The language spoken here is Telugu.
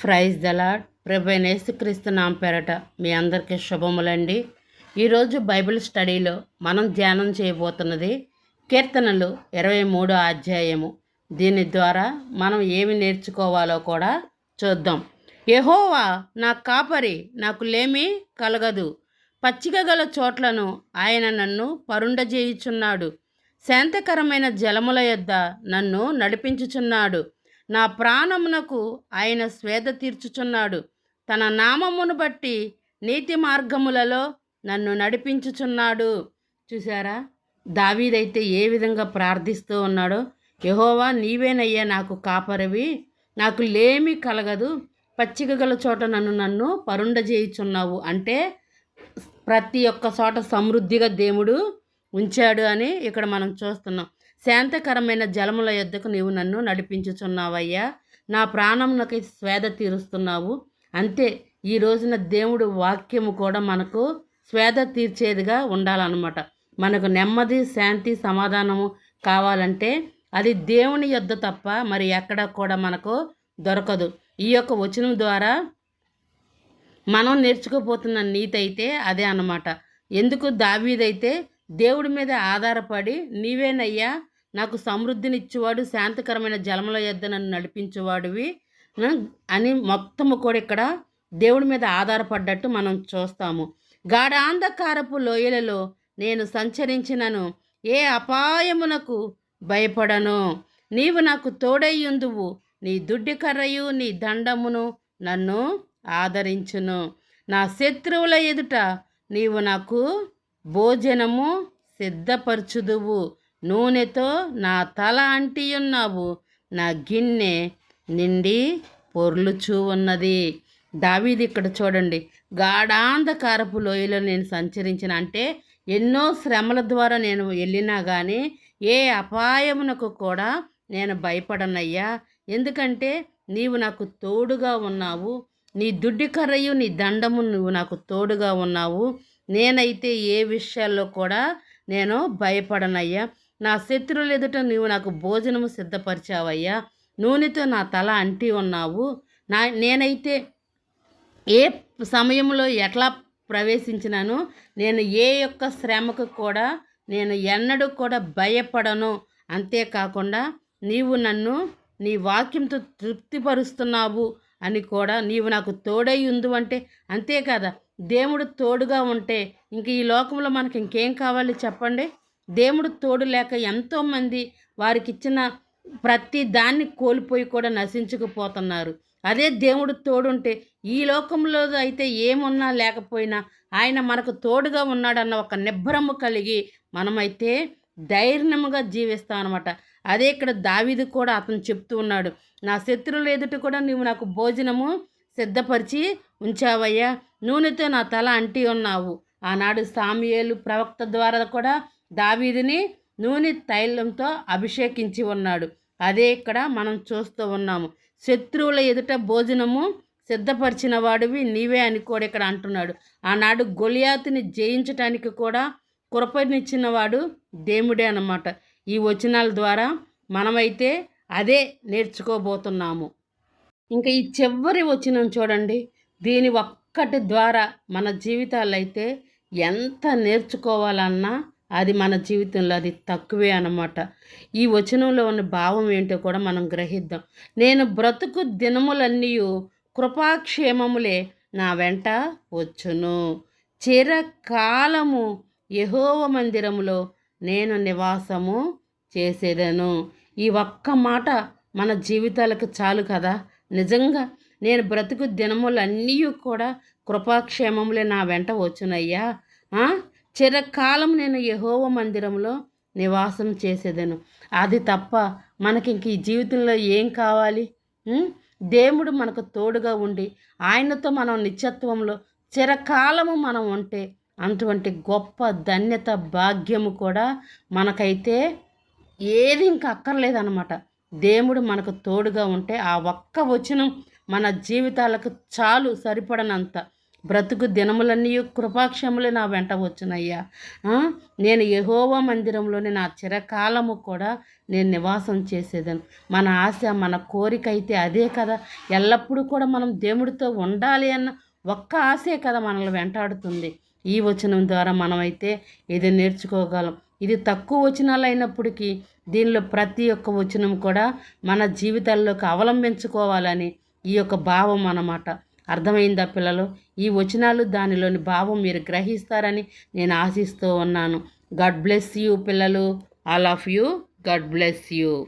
ప్రైజ్ దలాడ్ ప్రభు క్రీస్తు నామ పేరట మీ అందరికీ శుభములండి. ఈరోజు బైబిల్ స్టడీలో మనం ధ్యానం చేయబోతున్నది కీర్తనలు ఇరవై మూడో అధ్యాయము. దీని ద్వారా మనం ఏమి నేర్చుకోవాలో కూడా చూద్దాం. ఎహోవా నా కాపరి నాకు లేమి కలగదు. పచ్చిక గల చోట్లను ఆయన నన్ను పరుండజేయుచున్నాడు. శాంతకరమైన జలముల యొద్ద నన్ను నడిపించుచున్నాడు. నా ప్రాణమునకు ఆయన స్వేద తీర్చుచున్నాడు. తన నామమును బట్టి నీతి మార్గములలో నన్ను నడిపించుచున్నాడు. చూసారా దావీదైతే ఏ విధంగా ప్రార్థిస్తూ ఉన్నాడో? యహోవా నీవేనయ్యా నాకు కాపరివి. నాకు లేమి కలగదు. పచ్చిక గల చోట నన్ను నన్ను పరుండజేయుచున్నావు. అంటే ప్రతి ఒక్క చోట సమృద్ధిగా దేవుడు ఉంచాడు అని ఇక్కడ మనం చూస్తున్నాం. శాంతకరమైన జలముల యొద్దకు నీవు నన్ను నడిపించుచున్నావయ్యా. నా ప్రాణమునకై స్వేద తీరుస్తున్నావు. అంతే ఈ రోజున దేవుడు వాక్యము కూడా మనకు స్వేద తీర్చేదిగా ఉండాలన్నమాట. మనకు నెమ్మది శాంతి సమాధానము కావాలంటే అది దేవుని యొద్ద తప్ప మరి ఎక్కడ కూడా మనకు దొరకదు. ఈ యొక్క వచనం ద్వారా మనం నేర్చుకోపోతున్న నీతి అయితే అదే అన్నమాట. ఎందుకు దావీదైతే దేవుడి మీద ఆధారపడి నీవేనయ్యా నాకు సమృద్ధినిచ్చేవాడు శాంతికరమైన జలముల యొద్ద నన్ను నడిపించేవాడివి అని మొత్తము కూడా ఇక్కడ దేవుడి మీద ఆధారపడ్డట్టు మనం చూస్తాము. గాఢాంధకారపు లోయలలో నేను సంచరించినను ఏ అపాయమునకు భయపడను. నీవు నాకు తోడయ్యుందువు నీ దుడ్డి కర్రయు నీ దండమును నన్ను ఆదరించును. నా శత్రువుల ఎదుట నీవు నాకు భోజనము సిద్ధపరచుదువు. నూనెతో నా తల అంటియున్నావు. నా గిన్నె నిండి పొర్లుచూ ఉన్నది. దావీది ఇక్కడ చూడండి. గాఢాంధకారపు లోయలో నేను సంచరించిన అంటే ఎన్నో శ్రమల ద్వారా నేను వెళ్ళినా కానీ ఏ అపాయమునకు కూడా నేను భయపడనయ్యా. ఎందుకంటే నీవు నాకు తోడుగా ఉన్నావు. నీ దుడ్డి కర్రయు నీ దండము నువ్వు నాకు తోడుగా ఉన్నావు. నేనైతే ఏ విషయాల్లో కూడా నేను భయపడనయ్యా. నా శత్రువుల ఎదుట నీవు నాకు భోజనము సిద్ధపరిచావయ్యా. నూనెతో నా తల అంటి ఉన్నావు. నా నేనైతే ఏ సమయంలో ఎట్లా ప్రవేశించినాను నేను ఏ యొక్క శ్రమకు కూడా నేను ఎన్నడూ కూడా భయపడను. అంతేకాకుండా నీవు నన్ను నీ వాక్యంతో తృప్తిపరుస్తున్నావు అని కూడా నీవు నాకు తోడై ఉందు అంటే అంతే కదా. దేవుడు తోడుగా ఉంటే ఇంక ఈ లోకంలో మనకి ఇంకేం కావాలి చెప్పండి? దేవుడు తోడు లేక ఎంతోమంది వారికి ఇచ్చిన ప్రతి దాన్ని కోల్పోయి కూడా నశించుకుపోతున్నారు. అదే దేవుడు తోడుంటే ఈ లోకంలో అయితే ఏమున్నా లేకపోయినా ఆయన మనకు తోడుగా ఉన్నాడన్న ఒక నిబ్బరము కలిగి మనమైతే ధైర్యముగా జీవిస్తాం అనమాట అదే ఇక్కడ దావిది కూడా అతను చెప్తూ ఉన్నాడు నా శత్రువుల ఎదుట కూడా నువ్వు నాకు భోజనము సిద్ధపరిచి ఉంచావయ్యా. నూనెతో నా తల అంటి ఉన్నావు. ఆనాడు సామ్యేలు ప్రవక్త ద్వారా కూడా దావీదిని నూనె తైలంతో అభిషేకించి ఉన్నాడు. అదే ఇక్కడ మనం చూస్తూ ఉన్నాము. శత్రువుల ఎదుట భోజనము సిద్ధపరిచిన వాడివి నీవే అని కూడా ఇక్కడ అంటున్నాడు. ఆనాడు గొలియాతిని జయించటానికి కూడా కృపనిచ్చిన వాడు దేవుడే అన్నమాట. ఈ వచనాల ద్వారా మనమైతే అదే నేర్చుకోబోతున్నాము. ఇంకా ఈ చివరి వచనం చూడండి. దీని ఒక్కటి ద్వారా మన జీవితాలు అయితే ఎంత నేర్చుకోవాలన్నా అది మన జీవితంలో అది తక్కువే అన్నమాట. ఈ వచనంలో ఉన్న భావం ఏంటో కూడా మనం గ్రహిద్దాం. నేను బ్రతుకు దినములన్నీ కృపాక్షేమములే నా వెంట వచ్చును. చిరకాలము యహోవ మందిరములో నేను నివాసము చేసేదను. ఈ ఒక్క మాట మన జీవితాలకు చాలు కదా? నిజంగా నేను బ్రతుకు దినములన్నీ కూడా కృపాక్షేమములే నా వెంట వచ్చునయ్యా. చిరకాలం నేను యహోవ మందిరంలో నివాసం చేసేదను. అది తప్ప మనకి ఇంక ఈ జీవితంలో ఏం కావాలి? దేవుడు మనకు తోడుగా ఉండి ఆయనతో మనం నిత్యత్వంలో చిరకాలము మనం ఉంటే అటువంటి గొప్ప ధన్యత భాగ్యము కూడా మనకైతే ఏది ఇంకా అక్కర్లేదన్నమాట. దేవుడు మనకు తోడుగా ఉంటే ఆ ఒక్క వచనం మన జీవితాలకు చాలు సరిపడనంత బ్రతుకు దినములన్నీ కృపాక్షములు నా వెంట వచ్చునయ్యా. నేను యహోవా మందిరంలోని నా చిరకాలము కూడా నేను నివాసం చేసేదాను. మన ఆశ మన కోరిక అయితే అదే కదా. ఎల్లప్పుడూ కూడా మనం దేవుడితో ఉండాలి అన్న ఒక్క ఆశే కదా మనల్ని వెంటాడుతుంది. ఈ వచనం ద్వారా మనమైతే ఇది నేర్చుకోగలం. ఇది తక్కువ వచనాలు అయినప్పటికీ దీనిలో ప్రతి ఒక్క వచనం కూడా మన జీవితాల్లోకి అవలంబించుకోవాలని ఈ యొక్క భావం అన్నమాట. అర్థమైందా పిల్లలు? ఈ వచనాలు దానిలోని భావం మీరు గ్రహిస్తారని నేను ఆశిస్తూ ఉన్నాను. గాడ్ బ్లెస్ యూ పిల్లలు. All of you. God bless you.